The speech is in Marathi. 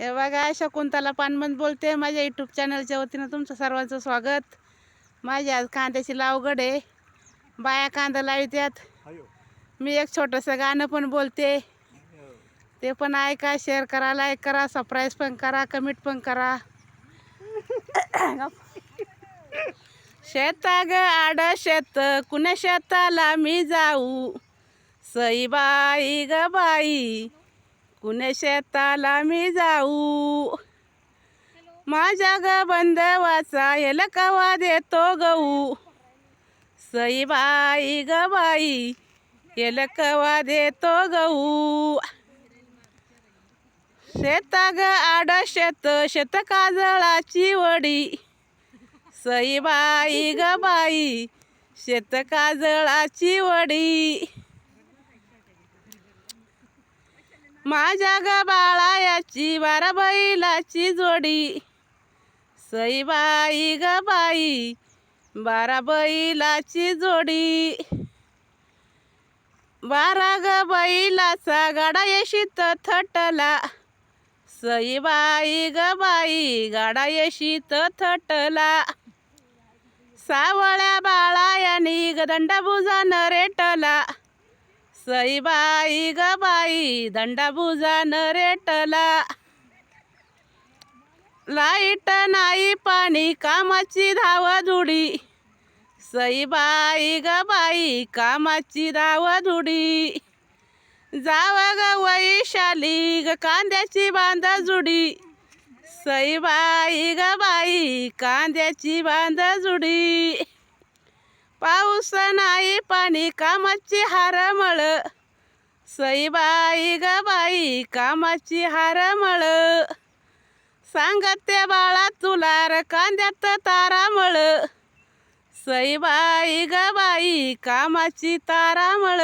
हे बघा शकुंतला पानमंद बोलते. माझ्या यूट्यूब चॅनलच्या वतीनं तुमचं सर्वांचं स्वागत. माझ्या आज कांद्याची लावगड आहे. बाया कांदा लावित्यात. मी एक छोटंसं गाणं पण बोलते. ते पण ऐका शेअर करा लाईक करा सबस्क्राईब पण करा कमेंट पण करा. शेता ग आड शेत कुण्या शेताला मी जाऊ? सई बाई ग बाई कुण्या शेताला मी जाऊ? माझ्या ग बंधवाचा येल कवा देतो गऊ सईबाई ग बाई येल कवा देतो गऊ शेता ग आड शेत शेत काजळाची वडी. सईबाई ग बाई शेत काजळाची वडी. माझ्या ग बाळायाची बारा बैलाची जोडी. सईबाई ग बाई बारा बैलाची जोडी. बारा ग बैलाचा गाडा येशीत थटला. सईबाई ग बाई गाडा येशीत थटला. सावळ्या बाळायानी गदंड दंडाभुजान रेटला. सई बाई ग बाई दंडाभुजान रेटला. लाइट नाही पाणी कामाची धाव धुडी सई बाई ग बाई कामाची धाव धुडी जाव ग वैशाली ग कांद्याची बांधा जुडी सई बाई ग बाई कांद्याची बांधा जुडी पाऊस नाही पाणी कामाची हारमळ. सईबाई ग बाई कामाची हारमळ. सांगते बाळा तुला कांद्यात तारामळ. सईबाई ग बाई कामाची तारामळ.